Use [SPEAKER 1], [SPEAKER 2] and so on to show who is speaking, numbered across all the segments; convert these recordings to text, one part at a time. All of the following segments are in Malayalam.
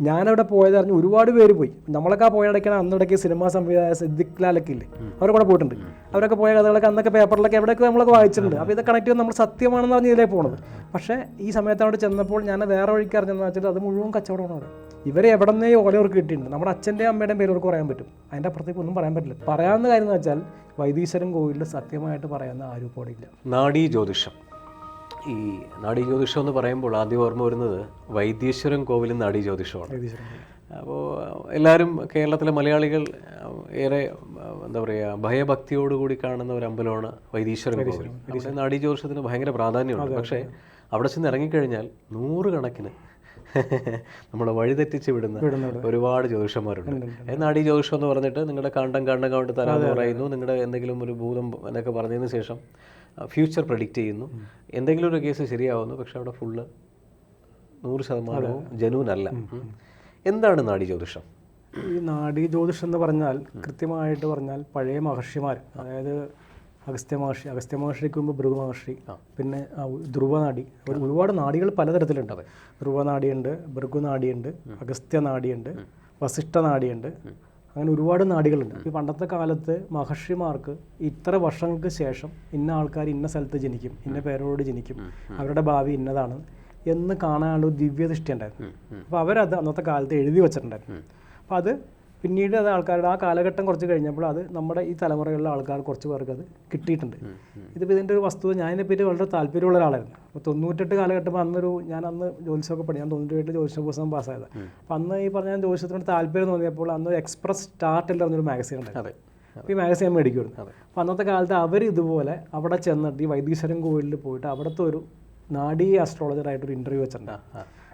[SPEAKER 1] ഞാനവിടെ പോയത് അറിഞ്ഞ് ഒരുപാട് പേര് പോയി. നമ്മളൊക്കെ ആ പോയിടയ്ക്കാണ് അന്നിടയ്ക്ക് സിനിമാ സംവിധായക സിദ്ദിഖ് ലാലൊക്കെ ഇല്ലേ? അവരെ കൂടെ പോയിട്ടുണ്ട്. അവരൊക്കെ പോയ കഥകളൊക്കെ അന്നൊക്കെ പേപ്പറിലൊക്കെ എവിടെയൊക്കെ നമ്മളൊക്കെ വായിച്ചിട്ടുണ്ട്. അപ്പോൾ ഇത് കണക്ട് ചെയ്ത് നമ്മൾ സത്യമാണെന്ന് പറഞ്ഞ് ഇതിലേ പോണത്. പക്ഷേ ഈ സമയത്ത് അവിടെ ചെന്നപ്പോൾ ഞാൻ വേറെ വഴിക്ക് അറിഞ്ഞെന്ന് വെച്ചാൽ അത് മുഴുവൻ കച്ചവടമാണ് അവിടെ. ഇവരെ എവിടെ നിന്നേ ഓലവർക്ക് കിട്ടിയിട്ടുണ്ട്. നമ്മുടെ അച്ഛന്റെയും അമ്മയുടെയും പേര് അവർക്ക് പറയാൻ പറ്റും. അതിന്റെ അപ്പുറത്തേക്ക് ഒന്നും പറയാൻ പറ്റില്ല. പറയാവുന്ന കാര്യം എന്ന് വെച്ചാൽ വൈദീശ്വരൻ കോവിലിൽ സത്യമായിട്ട് പറയുന്ന ആരും ഇപ്പോൾ ഇല്ല.
[SPEAKER 2] നാഡീ ജ്യോതിഷം. ഈ നാടി ജ്യോതിഷം എന്ന് പറയുമ്പോൾ ആദ്യം ഓർമ്മ വരുന്നത് വൈദ്യേശ്വരം കോവിലും നാടി ജ്യോതിഷമാണ്. അപ്പോൾ എല്ലാവരും കേരളത്തിലെ മലയാളികൾ ഏറെ എന്താ പറയുക ഭയഭക്തിയോടുകൂടി കാണുന്ന ഒരു അമ്പലമാണ് വൈദീശ്വരൻ കോവിൽ. നാടി നാഡീ ജ്യോതിഷത്തിന് ഭയങ്കര പ്രാധാന്യമുണ്ട്. പക്ഷേ അവിടെ ചെന്ന് ഇറങ്ങിക്കഴിഞ്ഞാൽ നൂറുകണക്കിന് നമ്മളെ വഴിതെറ്റിച്ച് വിടുന്ന ഒരുപാട് ജ്യോതിഷന്മാരുണ്ട്. നാടി ജ്യോതിഷം എന്ന് പറഞ്ഞിട്ട് നിങ്ങളുടെ കാണ്ടം കണ്ടം കണ്ട് തരാമെന്ന് പറയുന്നു. നിങ്ങളുടെ എന്തെങ്കിലും ഒരു ഭൂതം എന്നൊക്കെ പറഞ്ഞതിന് ശേഷം ഫ്യൂച്ചർ പ്രഡിക്റ്റ് ചെയ്യുന്നു. എന്തെങ്കിലും ഒരു കേസ് ശരിയാവുന്നു പക്ഷെ അവിടെ ഫുള്ള് നൂറ് ശതമാനവും ജനുവിനല്ല. എന്താണ് നാഡി ജ്യോതിഷം?
[SPEAKER 1] ഈ നാഡി ജ്യോതിഷം എന്ന് പറഞ്ഞാൽ കൃത്യമായിട്ട് പറഞ്ഞാൽ പഴയ മഹർഷിമാർ അതായത് അഗസ്ത്യ മഹർഷി അഗസ്ത്യ മഹർഷിക്ക് മുമ്പ് ഭൃഗു മഹർഷി പിന്നെ ധ്രുവനാടി ഒരു ഒരുപാട് നാടികൾ പലതരത്തിലുണ്ട്. ധ്രുവനാടിയുണ്ട് ഭൃഗുനാടിയുണ്ട് അഗസ്ത്യ നാടിയുണ്ട് വസിഷ്ഠ നാടിയുണ്ട് അങ്ങനെ ഒരുപാട് നാടികളുണ്ട്. ഈ പണ്ടത്തെ കാലത്ത് മഹർഷിമാർക്ക് ഇത്ര വർഷങ്ങൾക്ക് ശേഷം ഇന്ന ആൾക്കാർ ഇന്ന സ്ഥലത്ത് ജനിക്കും ഇന്ന പേരോട് ജനിക്കും അവരുടെ ഭാവി ഇന്നതാണ് എന്ന് കാണാനുള്ള ഒരു ദിവ്യദൃഷ്ടി ഉണ്ടായിരുന്നു. അപ്പോൾ അവരത് അന്നത്തെ കാലത്ത് എഴുതി വെച്ചിട്ടുണ്ടായിരുന്നു. അപ്പോൾ അത് പിന്നീട് അത് ആൾക്കാരുടെ ആ കാലഘട്ടം കുറച്ച് കഴിഞ്ഞപ്പോൾ അത് നമ്മുടെ ഈ തലമുറയിലുള്ള ആൾക്കാർ കുറച്ച് പേർക്ക് അത് കിട്ടിയിട്ടുണ്ട്. ഇതിപ്പോൾ ഇതിന്റെ ഒരു വസ്തുത ഞാൻ ഇതിനെപ്പറ്റി വളരെ താല്പര്യമുള്ള ഒരാളായിരുന്നു. അപ്പോൾ തൊണ്ണൂറ്റെട്ട് കാലഘട്ടം അന്നൊരു ഞാൻ അന്ന് ജ്യോതിഷമൊക്കെ പഠി ഞാൻ തൊണ്ണൂറ്റെട്ടിൽ ജ്യോതിഷ പുസ്തകം പാസ്സായത്. അപ്പോൾ അന്ന് ഈ പറഞ്ഞ ഞാൻ ജ്യോതിഷത്തിനോട് താല്പര്യം തോന്നിയപ്പോൾ അന്ന് എക്സ്പ്രസ് സ്റ്റാർട്ട് എന്ന് പറഞ്ഞൊരു മാഗസീൻ ഉണ്ടായിരുന്നു.
[SPEAKER 2] അതെ
[SPEAKER 1] ഈ മാഗസീൻ മേടിക്കുമായിരുന്നു. അപ്പോൾ അന്നത്തെ കാലത്ത് അവർ ഇതുപോലെ അവിടെ ചെന്നിട്ട് ഈ വൈദ്യശ്വരൻ കോവിലിൽ പോയിട്ട് അവിടുത്തെ ഒരു നാടീ ആസ്ട്രോളജറായിട്ടൊരു ഇന്റർവ്യൂ വെച്ചിട്ടുണ്ട്.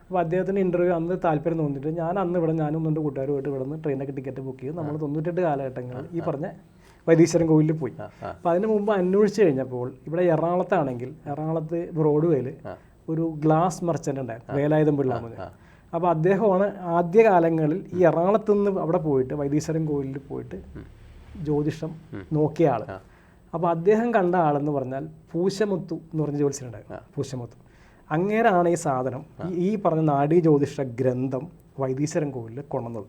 [SPEAKER 1] അപ്പോൾ അദ്ദേഹത്തിന്റെ ഇന്റർവ്യൂ അന്ന് താല്പര്യം തോന്നിയിട്ട് ഞാൻ അന്ന് ഇവിടെ ഞാനും എന്റെ കൂട്ടുകാരുമായിട്ട് ഇവിടെ നിന്ന് ട്രെയിനൊക്കെ ടിക്കറ്റ് ബുക്ക് ചെയ്ത്. നമ്മൾ തൊണ്ണൂറ്റെട്ട് കാലഘട്ടങ്ങളിൽ ഈ പറഞ്ഞ വൈദീശ്വരൻ കോവിലിൽ പോയി. അപ്പോൾ അതിന് മുമ്പ് അന്വേഷിച്ച് കഴിഞ്ഞപ്പോൾ ഇവിടെ എറണാകുളത്താണെങ്കിൽ എറണാകുളത്ത് ബ്രോഡ്വേയിൽ ഒരു ഗ്ലാസ് മെർച്ചന്റ് ഉണ്ടായിരുന്നു. വേലായുധം പിള്ള അപ്പോൾ അദ്ദേഹമാണ് ആദ്യ കാലങ്ങളിൽ ഈ എറണാകുളത്ത് നിന്ന് അവിടെ പോയിട്ട് വൈദീശ്വരൻ കോവിലിൽ പോയിട്ട് ജ്യോതിഷം നോക്കിയ ആൾ അപ്പോൾ അദ്ദേഹം കണ്ട ആളെന്ന് പറഞ്ഞാൽ പൂശമുത്തു എന്ന് പറഞ്ഞ ജ്യോതിഷനുണ്ടായിരുന്നു. പൂശമുത്തു. അങ്ങേരാണ് ഈ സാധനം. ഈ- പറഞ്ഞ നാഡീ ജ്യോതിഷ ഗ്രന്ഥം വൈദീശ്വരൻ കോവിലിൽ കൊണ്ടുവന്നത്.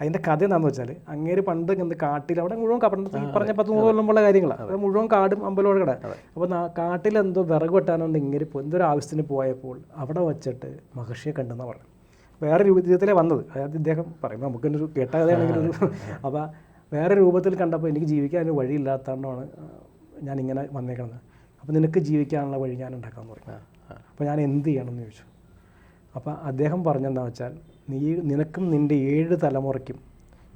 [SPEAKER 1] അതിന്റെ കഥ എന്താണെന്ന് വെച്ചാൽ അങ്ങേര് പണ്ട് എന്ത് കാട്ടിൽ അവിടെ മുഴുവൻ ക- പണ്ട് ഈ പറഞ്ഞ പത്ത് നൂറ് കൊല്ലമുള്ള കാര്യങ്ങളാണ് അത്. മുഴുവൻ കാടും അമ്പലവും കട അപ്പോൾ കാട്ടിൽ എന്തോ വിറക് വെട്ടാനുണ്ട് ഇങ്ങനെ എന്തൊരു എന്തോ ആവശ്യത്തിന് പോയപ്പോൾ അവിടെ വച്ചിട്ട് മഹർഷിയെ കണ്ടെന്ന് പറഞ്ഞു വേറെ രൂപത്തിലേ വന്നത്? അതായത് ഇദ്ദേഹം പറയുമ്പോൾ നമുക്ക് ഒരു കേട്ട കഥയാണെങ്കിൽ ഒരു അപ്പോൾ വേറെ രൂപത്തിൽ കണ്ടപ്പോൾ എനിക്ക് ജീവിക്കാൻ ഒരു വഴിയില്ലാത്തതുകൊണ്ടാണ് ഞാൻ ഇങ്ങനെ വന്നേക്കണത്. അപ്പോൾ നിനക്ക് ജീവിക്കാനുള്ള വഴി ഞാൻ ഉണ്ടാക്കാമെന്ന് പറഞ്ഞു. അപ്പോൾ ഞാൻ എന്ത് ചെയ്യണം എന്ന് ചോദിച്ചു. അപ്പോൾ അദ്ദേഹം പറഞ്ഞെന്താ വെച്ചാൽ നീ നിനക്കും നിന്റെ ഏഴ് തലമുറയ്ക്കും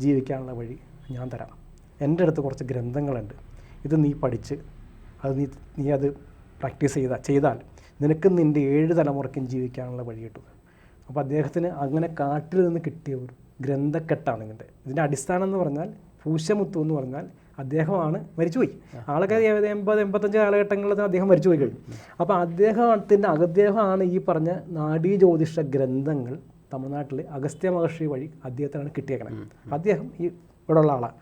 [SPEAKER 1] ജീവിക്കാനുള്ള വഴി ഞാൻ തരാം. എന്റെ അടുത്ത് കുറച്ച് ഗ്രന്ഥങ്ങളുണ്ട്. ഇത് നീ പഠിച്ച് അത് നീ നീ അത് പ്രാക്ടീസ് ചെയ്താൽ ചെയ്താൽ നിനക്കും നിന്റെ ഏഴ് തലമുറയ്ക്കും ജീവിക്കാനുള്ള വഴി കിട്ടും. അപ്പോൾ അദ്ദേഹത്തിന് അങ്ങനെ കാട്ടിൽ നിന്ന് കിട്ടിയ ഒരു ഗ്രന്ഥക്കെട്ടാണ് ഇതിന്റെ. ഇതിന്റെ അടിസ്ഥാനം എന്ന് പറഞ്ഞാൽ പൂശമുത്തു എന്ന് പറഞ്ഞാൽ അദ്ദേഹമാണ് മരിച്ചുപോയി. ആളൊക്കെ എൺപത് എൺപത്തഞ്ച് കാലഘട്ടങ്ങളിൽ അദ്ദേഹം മരിച്ചുപോയി കഴിഞ്ഞു. അപ്പോൾ അദ്ദേഹത്തിന്റെ അദ്ദേഹമാണ് ഈ പറഞ്ഞ നാഡീ ജ്യോതിഷ ഗ്രന്ഥങ്ങൾ തമിഴ്നാട്ടിൽ അഗസ്ത്യ മഹർഷി വഴി അദ്ദേഹത്തിനാണ് കിട്ടിയേക്കണം. അദ്ദേഹം ഈ ഇവിടെ ഉള്ള ആളാണ്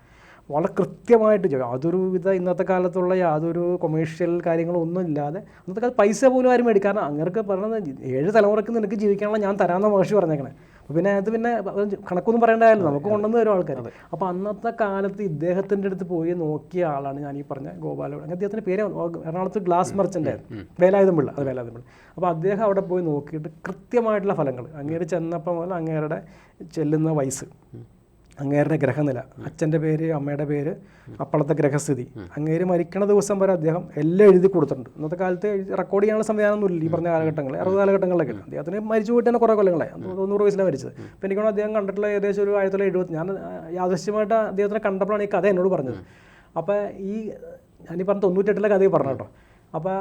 [SPEAKER 1] വളരെ കൃത്യമായിട്ട് ചെയ്യും യാതൊരു വിധ ഇന്നത്തെ കാലത്തുള്ള യാതൊരു കൊമേഴ്ഷ്യൽ കാര്യങ്ങളും ഒന്നും ഇല്ലാതെ അന്നത്തെ കാലത്ത് പൈസ പോലും ആരും മേടിക്കാറ് അങ്ങനെയൊക്കെ പറഞ്ഞത് ഏഴ് തലമുറയ്ക്ക് നിനക്ക് ജീവിക്കാനുള്ള ഞാൻ തരാമെന്ന മഹർഷി പറഞ്ഞേക്കണേ. പിന്നെ അത് പിന്നെ കണക്കൊന്നും പറയേണ്ടതായാലും നമുക്ക് കൊണ്ടുവന്ന് തരും ആൾക്കാർ അപ്പോൾ അന്നത്തെ കാലത്ത് ഇദ്ദേഹത്തിന്റെ അടുത്ത് പോയി നോക്കിയ ആളാണ് ഞാൻ ഈ പറഞ്ഞ ഗോപാല അദ്ദേഹത്തിന്റെ പേര് എറണാകുളത്ത് ഗ്ലാസ് മെർച്ചന്റ് വേലായുധം പിള്ള അത് വേലായുധം പിള്ള അപ്പോൾ അദ്ദേഹം അവിടെ പോയി നോക്കിയിട്ട് കൃത്യമായിട്ടുള്ള ഫലങ്ങൾ. അങ്ങേര് ചെന്നപ്പോൾ മുതൽ അങ്ങേരുടെ ചെല്ലുന്ന വയസ്സ്. അങ്ങേരുടെ ഗ്രഹനില. അച്ഛന്റെ പേര് അമ്മയുടെ പേര് അപ്പോഴത്തെ ഗ്രഹസ്ഥിതി. അങ്ങേര് മരിക്കണ ദിവസം വരെ അദ്ദേഹം എല്ലാം എഴുതി കൊടുത്തിട്ടുണ്ട്. ഇന്നത്തെ കാലത്ത് റെക്കോർഡ് ചെയ്യാനുള്ള സംവിധാനമൊന്നുമില്ല ഈ പറഞ്ഞ കാലഘട്ടങ്ങളിൽ അറുപത് കാലഘട്ടങ്ങളിലൊക്കെ. അദ്ദേഹത്തിന് മരിച്ചു പോയിട്ട് തന്നെ കുറേ കൊല്ലങ്ങളായി. തൊണ്ണൂറ് വയസ്സിലാണ് മരിച്ചത്. അപ്പോൾ എനിക്കാണ് അദ്ദേഹം കണ്ടിട്ടുള്ള ഏകദേശം ഒരു ആയിരത്തി തൊള്ളായിരത്തി എഴുപത്തി ഞാൻ യാദൃശ്യമായിട്ട് അദ്ദേഹത്തിനെ കണ്ടപ്പോഴാണ് ഈ കഥ എന്നോട് പറഞ്ഞത്. അപ്പോൾ ഈ ഞാനീ പറഞ്ഞ തൊണ്ണൂറ്റെട്ടിലെ കഥയെ പറഞ്ഞു കേട്ടോ. അപ്പോൾ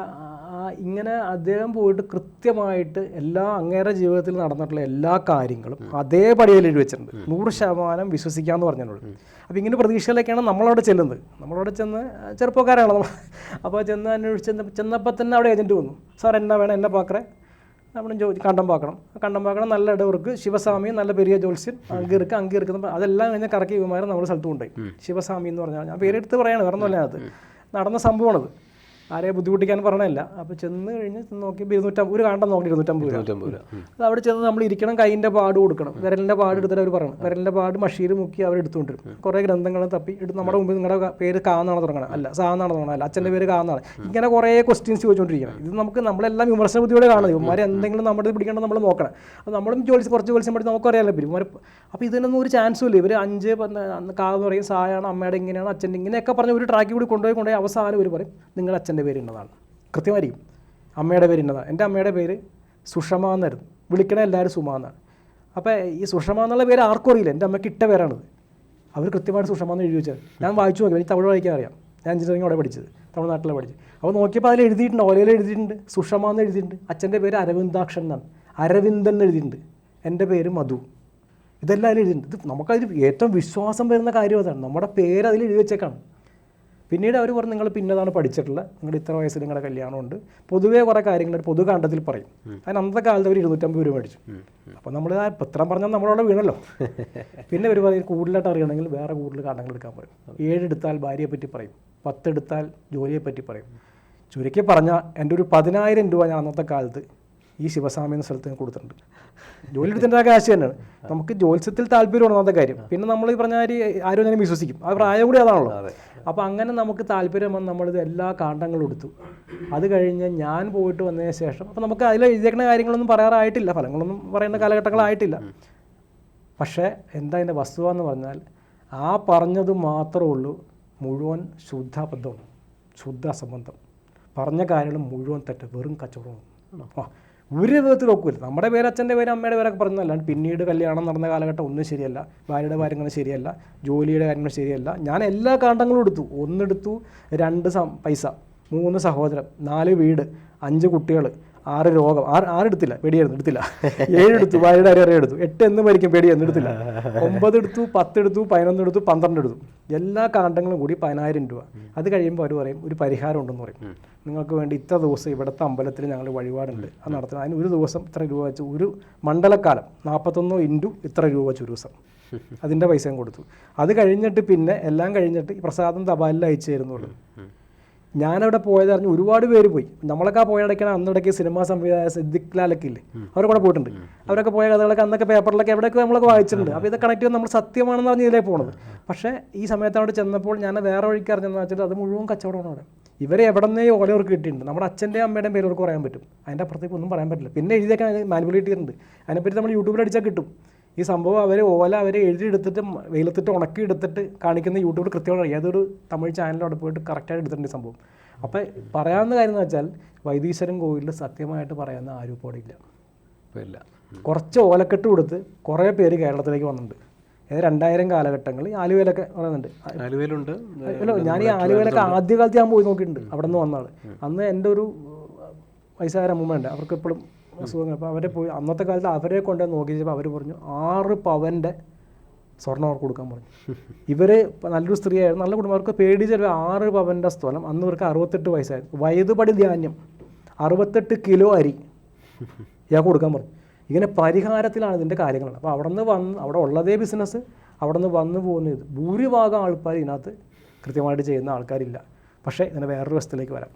[SPEAKER 1] ഇങ്ങനെ അദ്ദേഹം പോയിട്ട് കൃത്യമായിട്ട് എല്ലാ അങ്ങേറെ ജീവിതത്തിൽ നടന്നിട്ടുള്ള എല്ലാ കാര്യങ്ങളും അതേപടിയിൽ എഴുതി വെച്ചിട്ടുണ്ട്. നൂറ് ശതമാനം വിശ്വസിക്കാമെന്ന് പറഞ്ഞിട്ടുണ്ട്. അപ്പോൾ ഇങ്ങനെ പ്രതീക്ഷയിലേക്കാണ് നമ്മളവിടെ ചെല്ലുന്നത്. നമ്മളവിടെ ചെന്ന് ചെറുപ്പക്കാരാണ് നമ്മൾ. അപ്പോൾ ചെന്ന് അന്വേഷിച്ച് ചെന്ന- ചെന്നപ്പോൾ തന്നെ അവിടെ ഏജന്റ് വന്നു. സാർ എന്നാ വേണം? എന്നെ പാക്കറേ? നമ്മൾ ജോലി കണ്ടം പാക്കണം. കണ്ടം പാക്കണം നല്ല ഇടവർക്ക് ശിവസ്വാമി നല്ല പെരിയ ജോത്സ്യൻ അങ്കിർക്ക് അങ്കിർക്ക് അതെല്ലാം കഴിഞ്ഞ കറക്കി വിമാനം നമ്മുടെ സ്ഥലത്ത് കൊണ്ടുപോയി. ശിവസ്വാമി എന്ന് പറഞ്ഞാൽ ഞാൻ പേരെടുത്ത് പറയാണ് വേറെ ഒന്നുമല്ല അത് നടന്ന സംഭവമാണത്. ആരെയും ബുദ്ധിമുട്ടിക്കാൻ പറഞ്ഞല്ല. അപ്പോൾ ചെന്ന് കഴിഞ്ഞ് നോക്കിയപ്പോൾ ഇരുന്നൂറ്റമ്പത് ഒരു കാണ്ടം നോക്കി ഇരുന്നൂറ്റമ്പത് രൂപ. അത് അവിടെ ചെന്ന് നമ്മൾ ഇരിക്കണം കൈയിന്റെ പാട് കൊടുക്കണം. വിരലിന്റെ പാട് എടുത്തിട്ട് അവർ പറയണം. വിരലിന്റെ പാട് മഷീർ മുക്കി അവർ എടുത്തുകൊണ്ടിരും. കുറേ ഗ്രന്ഥങ്ങളും തപ്പി എടുത്ത് നമ്മുടെ മുമ്പിൽ നിങ്ങളുടെ പേര് കാന്നാണ് തുടങ്ങണം അല്ല സാന്നാണ് തുടങ്ങണം അല്ല അച്ഛന്റെ പേര് കാന്നാണ് ഇങ്ങനെ കുറേ ക്വസ്റ്റ്യൻസ് ചോദിച്ചുകൊണ്ടിരിക്കണം ഇത് നമുക്ക് നമ്മളെല്ലാം വിമർശന ബുദ്ധിയോടെ കാണുന്നത് ഇവന്മാർ എന്തെങ്കിലും നമ്മുടെ പിടിക്കേണ്ടത് നമ്മൾ നോക്കണം. അത് നമ്മളും ജോലി കുറച്ച് ജോലിസം പഠിച്ച് നമുക്കറിയാമല്ലോ ഇവർ ഇവന്മാർ അപ്പോൾ ഇതിനൊന്നും ഒരു ചാൻസും ഇല്ല. ഇവർ അഞ്ച് കാന്ന് പറയും സായാണ് അമ്മയുടെ ഇങ്ങനെയാണ് അച്ഛന്റെ ഇങ്ങനെയൊക്കെ പറഞ്ഞ് ഒരു ട്രാക്കിൽ കൂടി കൊണ്ടുപോയി കൊണ്ടുപോയി അവസാനം ഇവർ പറയും നിങ്ങളുടെ അച്ഛന്റെ പേര് ഇന്നതാണ്. കൃത്യമായിരിക്കും അമ്മയുടെ പേര് ഇന്നതാണ്. എന്റെ അമ്മയുടെ പേര് സുഷമ എന്നായിരുന്നു. വിളിക്കണ എല്ലാവരും സുമ എന്നാണ്. അപ്പോൾ ഈ സുഷമ എന്നുള്ള പേര് ആർക്കും അറിയില്ല. എന്റെ അമ്മയ്ക്ക് ഇട്ട പേരാണിത്. അവർ കൃത്യമായിട്ട് സുഷമ എന്ന് എഴുതി വെച്ചത്. ഞാൻ വായിച്ചു നോക്കി. എനിക്ക് തമിഴ് വായിക്കാൻ അറിയാം. ഞാൻ എഞ്ചിനീയറിംഗ് അവിടെ പഠിച്ചത്. തമിഴ്നാട്ടിലെ പഠിച്ചത്. അപ്പോൾ നോക്കിയപ്പോൾ അതിൽ എഴുതിയിട്ടുണ്ട്. ഓലയിൽ എഴുതിയിട്ടുണ്ട്. സുഷമ എന്ന് എഴുതിയിട്ടുണ്ട്. അച്ഛന്റെ പേര് അരവിന്ദാക്ഷൻ എന്നാണ്. അരവിന്ദൻ എന്ന് എഴുതിയിട്ടുണ്ട്. എന്റെ പേര് മധു. ഇതെല്ലാം അതിൽ എഴുതിയിട്ടുണ്ട്. ഇത് നമുക്കതിൽ ഏറ്റവും വിശ്വാസം വരുന്ന കാര്യം അതാണ്. നമ്മുടെ പേര് അതിൽ എഴുതി വെച്ചേക്കാണ്. പിന്നീട് അവർ പറഞ്ഞു നിങ്ങൾ പിന്നതാണ് പഠിച്ചിട്ടുള്ളത് നിങ്ങൾ ഇത്ര വയസ്സിൽ നിങ്ങളുടെ കല്യാണമുണ്ട്. പൊതുവേ കുറേ കാര്യങ്ങൾ ഒരു പൊതു കണ്ടത്തിൽ പറയും. അതിന് അന്നത്തെ കാലത്ത് അവർ ഇരുന്നൂറ്റമ്പത് രൂപ മേടിച്ചു. അപ്പോൾ നമ്മൾ ആ പത്രം പറഞ്ഞാൽ നമ്മളവിടെ വീണല്ലോ. പിന്നെ ഒരു പറയും കൂടുതലായിട്ട് അറിയണമെങ്കിൽ വേറെ കൂടുതൽ കാണ്ടങ്ങൾ എടുക്കാൻ പറയും. ഏഴെടുത്താൽ ഭാര്യയെ പറ്റി പറയും. പത്തെടുത്താൽ ജോലിയെ പറ്റി പറയും. ചുരുക്കി പറഞ്ഞാൽ എന്റെ ഒരു പതിനായിരം രൂപ ഞാൻ അന്നത്തെ കാലത്ത് ഈ ശിവസ്വാമി എന്ന സ്ഥലത്ത് ഞാൻ കൊടുത്തിട്ടുണ്ട്. ജോലി എടുത്തിന്റെ ആ കാശ് തന്നെയാണ്. നമുക്ക് ജ്യോത്സ്യത്തിൽ താല്പര്യമാണ് ഒന്നാമത്തെ കാര്യം. പിന്നെ നമ്മൾ ഈ പറഞ്ഞ ആരും അങ്ങനെ വിശ്വസിക്കും. ആ പ്രായം കൂടി അതാണല്ലോ. അപ്പോൾ അങ്ങനെ നമുക്ക് താല്പര്യം വന്ന് നമ്മളിത് എല്ലാ കാണ്ടങ്ങളും എടുത്തു. അത് കഴിഞ്ഞ് ഞാൻ പോയിട്ട് വന്നതിന് ശേഷം അപ്പോൾ നമുക്ക് അതിൽ എഴുതിയേക്കുന്ന കാര്യങ്ങളൊന്നും പറയാറായിട്ടില്ല. ഫലങ്ങളൊന്നും പറയുന്ന കാലഘട്ടങ്ങളായിട്ടില്ല. പക്ഷേ എന്താ അതിന്റെ വസ്തുത എന്ന് പറഞ്ഞാൽ ആ പറഞ്ഞത് മാത്രമേ ഉള്ളൂ മുഴുവൻ ശുദ്ധബദ്ധമാണ് ശുദ്ധ സംബന്ധം പറഞ്ഞ കാര്യങ്ങൾ മുഴുവൻ തെറ്റ് വെറും കച്ചവടമാണ് ഒരു വിധത്തിൽ ഒക്കില്ല നമ്മുടെ പേര് അച്ഛന്റെ പേര് അമ്മയുടെ പേരൊക്കെ പറഞ്ഞതല്ലാണ്ട് പിന്നീട് കല്യാണം നടന്ന കാലഘട്ടം ഒന്നും ശരിയല്ല. ഭാര്യയുടെ കാര്യങ്ങൾ ശരിയല്ല. ജോലിയുടെ കാര്യങ്ങൾ ശരിയല്ല. ഞാൻ എല്ലാ കാണ്ടങ്ങളും എടുത്തു. ഒന്നെടുത്തു രണ്ട് പൈസ. മൂന്ന് സഹോദരം നാല് വീട്. അഞ്ച് കുട്ടികൾ ആറ് രോഗം. ആറ് ആറ് ആരെടുത്തില്ല പേടിയായിരുന്നു. എടുത്തില്ല. ഏഴ് ഏഴെടുത്തു അരി കാര്യം എടുത്തു. എട്ട് എന്ന് മരിക്കും പേടിയായിരുന്നു. എടുത്തില്ല. ഒമ്പത് എടുത്തു പത്ത് എടുത്തു പതിനൊന്ന് എടുത്തു പന്ത്രണ്ട് എടുത്തു. എല്ലാ കാണ്ടങ്ങളും കൂടി പതിനായിരം രൂപ. അത് കഴിയുമ്പോൾ അവർ പറയും ഒരു പരിഹാരം ഉണ്ടെന്ന് പറയും. നിങ്ങൾക്ക് വേണ്ടി ഇത്ര ദിവസം ഇവിടുത്തെ അമ്പലത്തിൽ ഞങ്ങൾ വഴിപാടുണ്ട്. അത് നടത്തുന്നത് അതിന് ഒരു ദിവസം ഇത്ര രൂപ വെച്ച് ഒരു മണ്ഡലക്കാലം നാൽപ്പത്തൊന്നോ ഇന്റു ഇത്ര രൂപ വെച്ച് ഒരു ദിവസം. അതിന്റെ പൈസയും കൊടുത്തു. അത് കഴിഞ്ഞിട്ട് പിന്നെ എല്ലാം കഴിഞ്ഞിട്ട് പ്രസാദം തപാലിൽ അയച്ചു തരുന്നുള്ളൂ. ഞാനവിടെ പോയത് അറിഞ്ഞ് ഒരുപാട് പേര് പോയി. നമ്മളൊക്കെ ആ പോയടയ്ക്കാണ് അന്നിടയ്ക്ക് സിനിമാ സംവിധായക സിദ്ദിഖ് ലാലൊക്കെ ഇല്ലേ? അവരെ കൂടെ പോയിട്ടുണ്ട്. അവരൊക്കെ പോയ കഥകളൊക്കെ അന്നൊക്കെ പേപ്പറിലൊക്കെ എവിടെയൊക്കെ നമ്മളൊക്കെ വായിച്ചിട്ടുണ്ട്. അപ്പോൾ ഇത് കണക്ട് ചെയ്ത് നമ്മൾ സത്യമാണെന്ന് പറഞ്ഞ് ഇതിലേ പോണത്. പക്ഷേ ഈ സമയത്ത് അവിടെ ചെന്നപ്പോൾ ഞാൻ വേറെ വഴിക്ക് അറിഞ്ഞെന്ന് വെച്ചിട്ട് അത് മുഴുവൻ കച്ചവടമാണ് അവിടെ. ഇവരെ എവിടെ നിന്നേ ഓലവർക്ക് കിട്ടിയിട്ടുണ്ട്. നമ്മുടെ അച്ഛന്റെയും അമ്മയുടെയും പേര് അവർക്ക് പറയാൻ പറ്റും. അതിന്റെ അപ്പുറത്തേക്ക് ഒന്നും പറയാൻ പറ്റില്ല. പിന്നെ എഴുതിയൊക്കെ മാനുപുലേറ്റ് ചെയ്തിട്ടുണ്ട്. അതിനെപ്പറ്റി നമ്മൾ യൂട്യൂബിൽ അടിച്ചാൽ കിട്ടും. ഈ സംഭവം അവർ ഓല അവർ എഴുതിയെടുത്തിട്ട് വെയിലത്തിട്ട് ഉണക്കി എടുത്തിട്ട് കാണിക്കുന്ന യൂട്യൂബിൽ കൃത്യമായി ഏതൊരു തമിഴ് ചാനലിലവിടെ പോയിട്ട് കറക്റ്റായിട്ട് എടുത്തിട്ടുണ്ട് ഈ സംഭവം. അപ്പോൾ പറയാവുന്ന കാര്യം എന്ന് വെച്ചാൽ വൈദീശ്വരൻ കോവിലിൽ സത്യമായിട്ട് പറയുന്ന ആരും ഇപ്പോൾ ഇല്ല.
[SPEAKER 2] ഇല്ല.
[SPEAKER 1] കുറച്ച് ഓലക്കെട്ട് കൊടുത്ത് കുറേ പേര് കേരളത്തിലേക്ക് വന്നിട്ടുണ്ട്. ഏത് രണ്ടായിരം കാലഘട്ടങ്ങളിൽ ആലുവയിലൊക്കെ പറയുന്നുണ്ട്.
[SPEAKER 2] ആലുവയിലുണ്ട്.
[SPEAKER 1] ഞാൻ ഈ ആലുവയിലൊക്കെ ആദ്യകാലത്ത് ഞാൻ പോയി നോക്കിയിട്ടുണ്ട്. അവിടെ നിന്ന് വന്നാൾ അന്ന് എന്റെ ഒരു വയസ്സായ അമ്മൂമ്മ ഉണ്ട്. അവർക്ക് എപ്പോഴും അസുഖങ്ങൾ അപ്പോൾ അവരെ പോയി അന്നത്തെ കാലത്ത് അവരെ കൊണ്ട് നോക്കിയപ്പോൾ അവർ പറഞ്ഞു ആറ് പവന്റെ സ്വർണം അവർക്ക് കൊടുക്കാൻ പറഞ്ഞു. ഇവർ നല്ലൊരു സ്ത്രീയായിരുന്നു. നല്ല കുടുംബം. അവർക്ക് പേടി ചിലവ് ആറ് പവന്റെ സ്ഥലം. അന്ന് ഇവർക്ക് അറുപത്തെട്ട് വയസ്സായിരുന്നു വയതുപടി ധാന്യം. അറുപത്തെട്ട് കിലോ അരി ഇയാൾക്ക് കൊടുക്കാൻ പറഞ്ഞു. ഇങ്ങനെ പരിഹാരത്തിലാണ് ഇതിന്റെ കാര്യങ്ങൾ അപ്പോൾ അവിടെ നിന്ന് വന്ന് അവിടെ ഉള്ളതേ ബിസിനസ് അവിടെ നിന്ന് വന്നു പോകുന്ന ഇത്. ഭൂരിഭാഗം ആൾക്കാർ ഇതിനകത്ത് കൃത്യമായിട്ട് ചെയ്യുന്ന ആൾക്കാരില്ല. പക്ഷേ ഇതിന് വേറൊരു വശത്തിലേക്ക് വരാം.